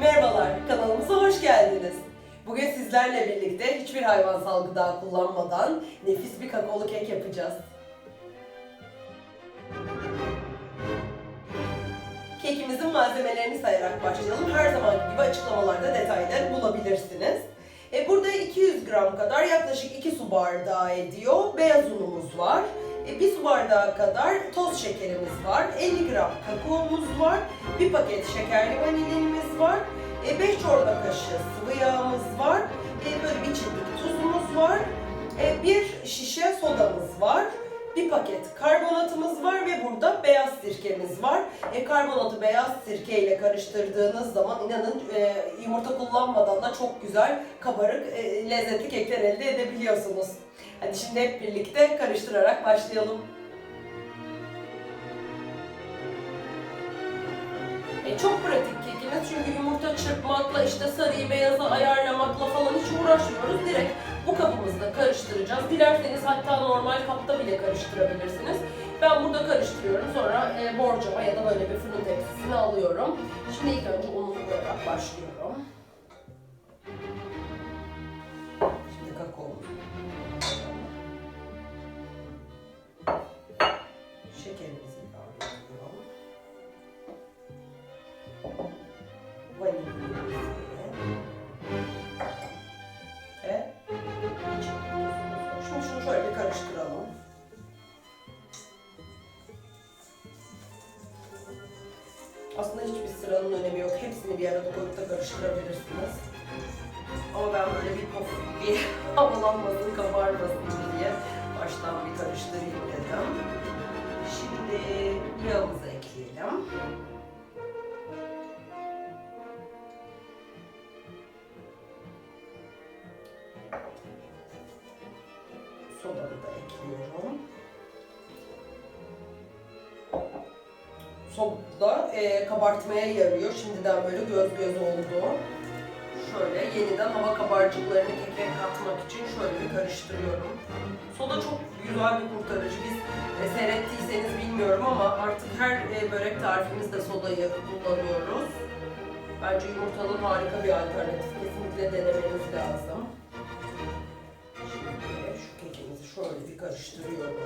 Merhabalar, kanalımıza hoş geldiniz. Bugün sizlerle birlikte hiçbir hayvansal gıda kullanmadan nefis bir kakaolu kek yapacağız. Kekimizin malzemelerini sayarak başlayalım. Her zamanki gibi açıklamalarda detayları bulabilirsiniz. E burada 200 gram kadar yaklaşık 2 su bardağı ediyor. Beyaz unumuz var. E, 1 su bardağı kadar toz şekerimiz var. 50 gram kakaomuz var. 1 paket şekerli vanilyanımız var. 5 çorba kaşığı sıvı yağımız var. E, böyle bir çimdik tuzumuz var. E, bir şişe sodamız var. Bir paket karbonatımız var ve burada beyaz sirkemiz var. E, karbonatı beyaz sirke ile karıştırdığınız zaman inanın e, yumurta kullanmadan da çok güzel kabarık e, lezzetli kekler elde edebiliyorsunuz. Hadi şimdi hep birlikte karıştırarak başlayalım. E, çok pratik kekimiz çünkü yumurta çırpmakla işte sarıyı beyaza ayarlamakla falan hiç uğraşmıyoruz. Direkt bu kabımızda karıştıracağız. Dilerseniz hatta normal kapta bile karıştırabilirsiniz. Ben burada karıştırıyorum. Sonra e, borcama ya da böyle bir fırın tepsisine alıyorum. Şimdi ilk önce unu koyarak başlıyorum. Şimdi kakao. Şekerimizi sıranın önemi yok. Hepsini bir arada koyup da karıştırabilirsiniz. Ama ben böyle bir pofuk bir havalanmasın, kabarmasın diye baştan bir karıştırayım dedim. Şimdi yağımızı ekleyelim. Sodamı da ekliyorum. Soda e, kabartmaya yarıyor. Şimdiden böyle göz göz oldu. Şöyle yeniden hava kabarcıklarını keke katmak için şöyle bir karıştırıyorum. Soda çok güzel bir kurtarıcı. Biz e, seyrettiyseniz bilmiyorum ama artık her e, börek tarifimizde sodayı kullanıyoruz. Bence yumurtanın harika bir alternatif. Kesinlikle denemeniz lazım. Şimdi şu kekimizi şöyle bir karıştırıyorum.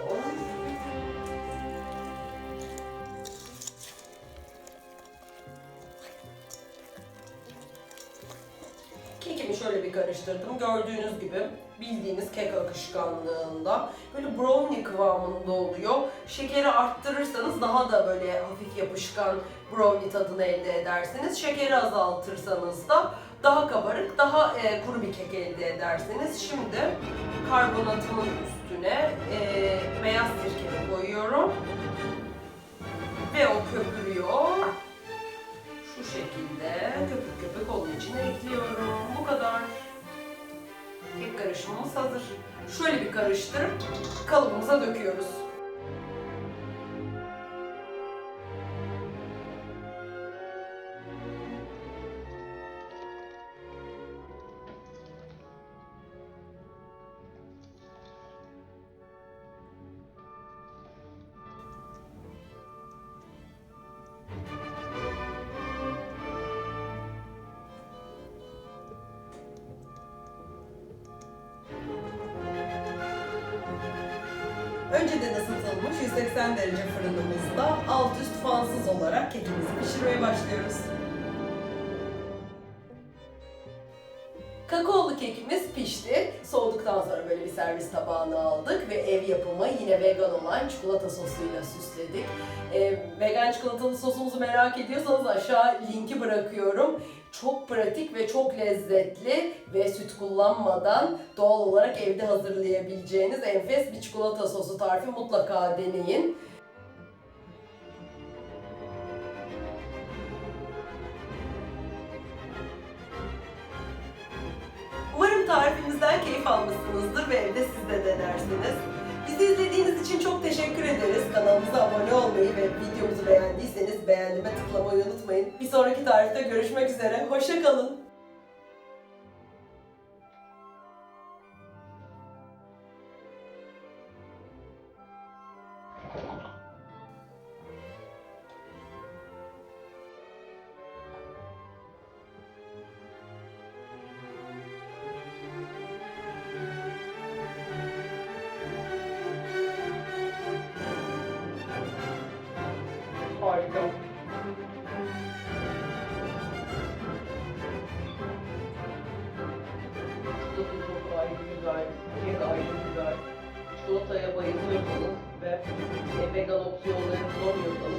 Şöyle bir karıştırdım. Gördüğünüz gibi bildiğiniz kek akışkanlığında. Böyle brownie kıvamında oluyor. Şekeri arttırırsanız daha da böyle hafif yapışkan brownie tadını elde edersiniz. Şekeri azaltırsanız da daha kabarık, daha e, kuru bir kek elde edersiniz. Şimdi karbonatımın üstüne e, beyaz sirkemi koyuyorum. Ve o köpürüyor. Şu şekilde köpük köpük onun içine ekliyorum. Bu kadar. Kek karışımımız hazır. Şöyle bir karıştırıp kalıbımıza döküyoruz. Önceden ısıtılmış 180 derece fırınımızda alt üst fansız olarak kekimizi pişirmeye başlıyoruz. Kakaolu kekimiz pişti. Soğuduktan sonra böyle bir servis tabağına aldık ve ev yapımı yine vegan olan çikolata sosuyla süsledik. Ee, vegan çikolatalı sosumuzu merak ediyorsanız aşağı linki bırakıyorum. Çok pratik ve çok lezzetli ve süt kullanmadan doğal olarak evde hazırlayabileceğiniz enfes bir çikolata sosu tarifi mutlaka deneyin. Umarım tarifimizden keyif almışsınızdır ve evde siz de denersiniz. Bizi izlediğiniz için çok teşekkür ederiz. Kanalımıza abone olmayı ve videomuzu beğendiyseniz beğendiğime tıklamayı unutmayın. Bir sonraki tarifte görüşmek üzere. Hoşçakalın. geziyorsanız ve güzel, kek ayrı güzel, çikolataya bayılıyorsanız ve vegan opsiyonları bulamıyorsanız